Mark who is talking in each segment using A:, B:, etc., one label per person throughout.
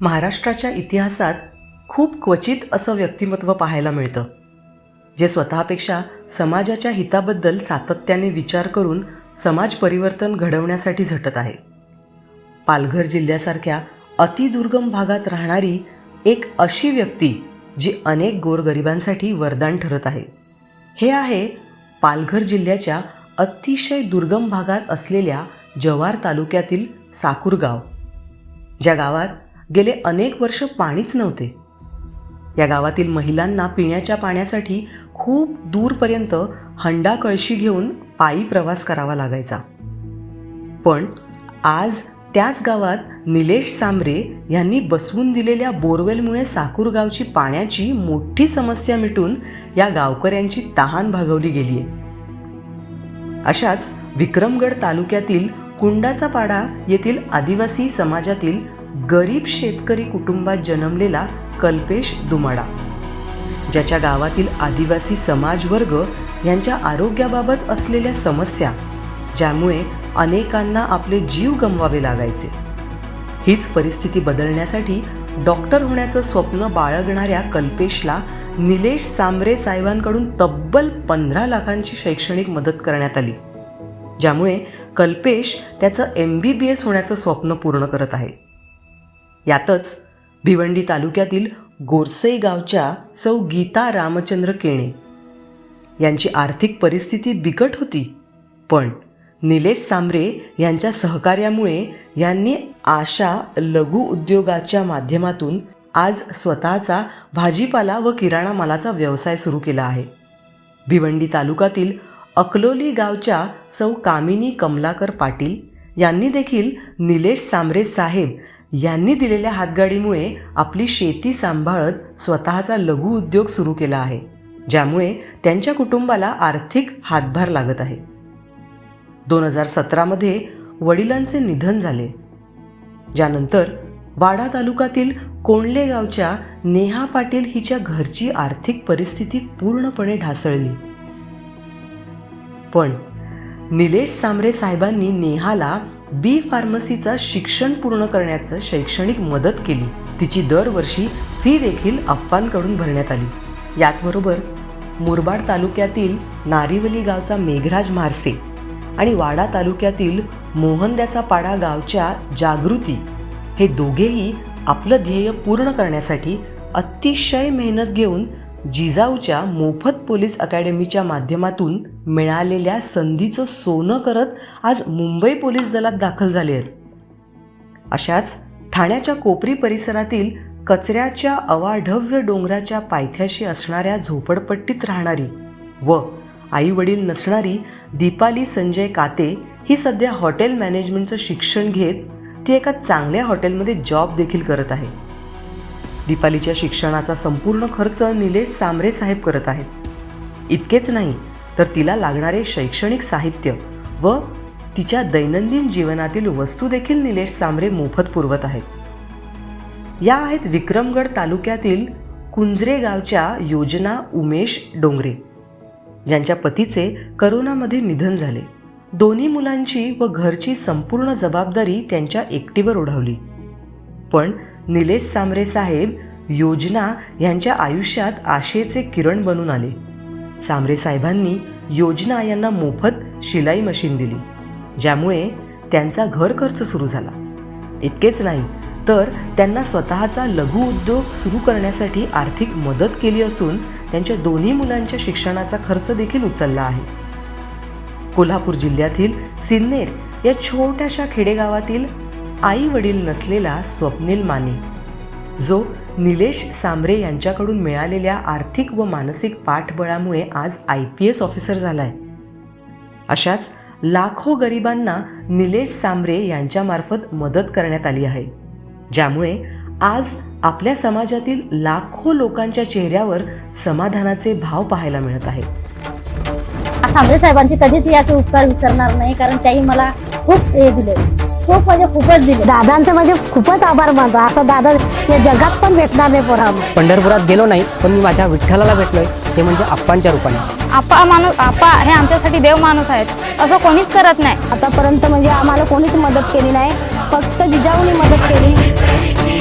A: महाराष्ट्राच्या इतिहासात खूप क्वचित असं व्यक्तिमत्व पाहायला मिळतं जे स्वतःपेक्षा समाजाच्या हिताबद्दल सातत्याने विचार करून समाज परिवर्तन घडवण्यासाठी झटत आहे. पालघर जिल्ह्यासारख्या अतिदुर्गम भागात राहणारी एक अशी व्यक्ती जी अनेक गोरगरिबांसाठी वरदान ठरत आहे. हे आहे पालघर जिल्ह्याच्या अतिशय दुर्गम भागात असलेल्या जव्हार तालुक्यातील साकूरगाव. ज्या गावात गेले अनेक वर्ष पाणीच नव्हते. या गावातील महिलांना पिण्याच्या पाण्यासाठी खूप दूरपर्यंत हंडा कळशी घेऊन पायी प्रवास करावा लागायचा. पण आज त्याच गावात निलेश सांबरे यांनी बसवून दिलेल्या बोरवेलमुळे साकूर गावची पाण्याची मोठी समस्या मिटून या गावकऱ्यांची तहान भागवली गेली आहे अशाच विक्रमगड तालुक्यातील कुंडाचा पाडा येथील आदिवासी समाजातील गरीब शेतकरी कुटुंबात जन्मलेला कल्पेश दुमाडा. ज्याच्या गावातील आदिवासी समाजवर्ग यांच्या आरोग्याबाबत असलेल्या समस्या ज्यामुळे अनेकांना आपले जीव गमवावे लागायचे. हीच परिस्थिती बदलण्यासाठी डॉक्टर होण्याचं स्वप्न बाळगणाऱ्या कल्पेशला निलेश सांबरे साहेबांकडून तब्बल पंधरा लाखांची शैक्षणिक मदत करण्यात आली. ज्यामुळे कल्पेश त्याचं एम बी बी एस होण्याचं स्वप्न पूर्ण करत आहे. यातच भिवंडी तालुक्यातील गोरसई गावच्या सौ गीता रामचंद्र केणे यांची आर्थिक परिस्थिती बिकट होती. पण निलेश सांबरे यांच्या सहकार्यामुळे यांनी आशा लघु उद्योगाच्या माध्यमातून आज स्वतःचा भाजीपाला व किराणा मालाचा व्यवसाय सुरू केला आहे. भिवंडी तालुक्यातील अकलोली गावच्या सौ कामिनी कमलाकर पाटील यांनी देखील निलेश सांबरे साहेब यांनी दिलेल्या हातगाडीमुळे आपली शेती सांभाळत स्वतःचा लघु उद्योग सुरू केला आहे ज्यामुळे त्यांच्या कुटुंबाला आर्थिक हातभार लागत आहे. दोन हजार सतरामध्ये वडिलांचे निधन झाले. ज्यानंतर वाडा तालुक्यातील कोंडले गावच्या नेहा पाटील हिच्या घरची आर्थिक परिस्थिती पूर्णपणे ढासळली. पण निलेश सांबरे साहेबांनी नेहाला बी फार्मसीचा शिक्षण पूर्ण करण्याचं शैक्षणिक मदत केली. तिची दरवर्षी फी देखील अप्पांकडून भरण्यात आली. याचबरोबर मुरबाड तालुक्यातील नारिवली गावचा मेघराज म्हारसे आणि वाडा तालुक्यातील मोहनद्याचा पाडा गावच्या जागृती हे दोघेही आपलं ध्येय पूर्ण करण्यासाठी अतिशय मेहनत घेऊन जिजाऊच्या मोफत पोलीस अकॅडमीच्या माध्यमातून मिळालेल्या संधीचं सोनं करत आज मुंबई पोलीस दलात दाखल झाले आहेत. अशाच ठाण्याच्या कोपरी परिसरातील कचऱ्याच्या अवाढव्य डोंगराच्या पायथ्याशी असणाऱ्या झोपडपट्टीत राहणारी व आई वडील नसणारी दीपाली संजय काते ही सध्या हॉटेल मॅनेजमेंटचं शिक्षण घेत ती एका चांगल्या हॉटेलमध्ये जॉब देखील करत आहे. दीपालीच्या शिक्षणाचा संपूर्ण खर्च निलेश सांबरे साहेब करत आहेत. इतकेच नाही तर तिला लागणारे शैक्षणिक साहित्य व तिच्या दैनंदिन जीवनातील वस्तू देखील निलेश सांबरे मोफत पुरवत आहेत. या आहेत विक्रमगड तालुक्यातील कुंजरे गावच्या योजना उमेश डोंगरे. ज्यांच्या पतीचे करोनामध्ये निधन झाले. दोन्ही मुलांची व घरची संपूर्ण जबाबदारी त्यांच्या एकटीवर ओढवली. पण निलेश सांबरे साहेब योजना यांच्या आयुष्यात आशेचे किरण बनून आले. सांबरे साहेबांनी योजना यांना मोफत शिलाई मशीन दिली ज्यामुळे त्यांचा घर खर्च सुरू झाला. इतकेच नाही तर त्यांना स्वतःचा लघु उद्योग सुरू करण्यासाठी आर्थिक मदत केली असून त्यांच्या दोन्ही मुलांच्या शिक्षणाचा खर्च देखील उचलला आहे. कोल्हापूर जिल्ह्यातील सिन्नेर या छोट्याशा खेडेगावातील आई वडील नसलेला स्वप्नील माने जो निलेश सांबरे यांच्याकडून मिळालेल्या आर्थिक व मानसिक पाठबळामुळे आज आय पी एस ऑफिसर झाला आहे अशाच लाखो गरिबांना निलेश सांबरे यांच्यामार्फत मदत करण्यात आली आहे ज्यामुळे आज आपल्या समाजातील लाखो लोकांच्या चेहऱ्यावर समाधानाचे भाव पाहायला मिळत आहेत.
B: सांबरे साहेबांचे कधीच हे असे उपकार विसरणार नाही कारण त्याही मला खूप हे दिले. खूप म्हणजे खूपच दिले.
C: दादांचं म्हणजे खूपच आभार मानतो. असं दादा या जगात पण भेटणार नाही पोरा
D: पंढरपुरात गेलो नाही पण मी माझ्या विठ्ठलाला भेटलोय. ते म्हणजे आप्पांच्या रूपाने.
E: आपा माणूस आपा हे आमच्यासाठी देव माणूस आहेत. असं कोणीच करत नाही.
C: आतापर्यंत म्हणजे आम्हाला कोणीच मदत केली नाही. फक्त जिजाऊनी मदत केली.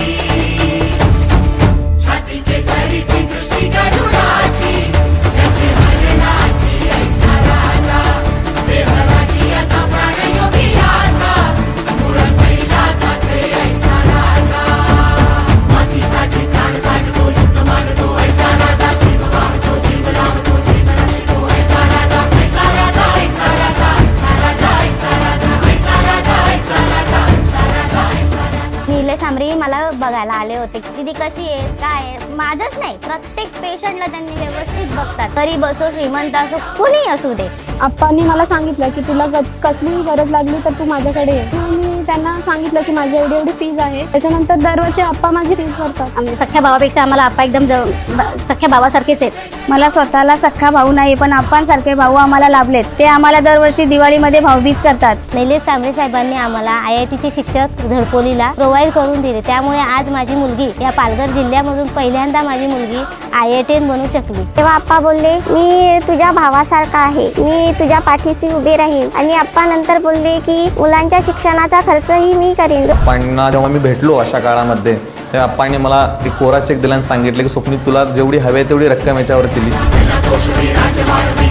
F: मला बघायला आले होते की दीदी कशी आहे काय आहे माझंच नाही प्रत्येक पेशंटला त्यांनी व्यवस्थित बघतात. गरीब असो श्रीमंत असो कुणी असू दे.
E: आप्पांनी मला सांगितलं की तुला कसलीही गरज लागली तर तू माझ्याकडे ये. मग मी त्यांना सांगितलं की माझी एवढी एवढी फीज आहे. त्याच्यानंतर दरवर्षी आप्पा माझी फीज भरतात.
B: आम्ही सख्या भावापेक्षा आम्हाला आप्पा एकदम जवळ- ब- सख्या भावासारखेच आहेत.
E: मला स्वतःला सख्खा भाऊ नाही पण आप्पांसारखे भाऊ आम्हाला लाभलेत. ते आम्हाला दरवर्षी दिवाळीमध्ये भाऊबीज करतात.
F: निलेश तांबरे साहेबांनी आम्हाला आय आय टीचे शिक्षक झडपोलीला प्रोव्हाइड करून दिले. त्यामुळे आज माझी मुलगी या पालघर जिल्ह्यामधून पहिल्यांदा माझी मुलगी आय आय टी बनू शकली.
G: तेव्हा आप्पा बोलले मी तुझ्या भावासारखा आहे. मी तुझ्या पाठीशी उभे राहीन. आणि आप्पा नंतर बोलले की मुलांच्या शिक्षणाचा खर्चही मी करीन.
H: अप्पांना जेव्हा मी भेटलो अशा काळामध्ये तेव्हा अप्पांनी मला एक कोरा चेक दिला आणि सांगितलं की स्वप्नी तुला जेवढी हवी आहे तेवढी रक्कम याच्यावर दिली.
I: राजमार्गी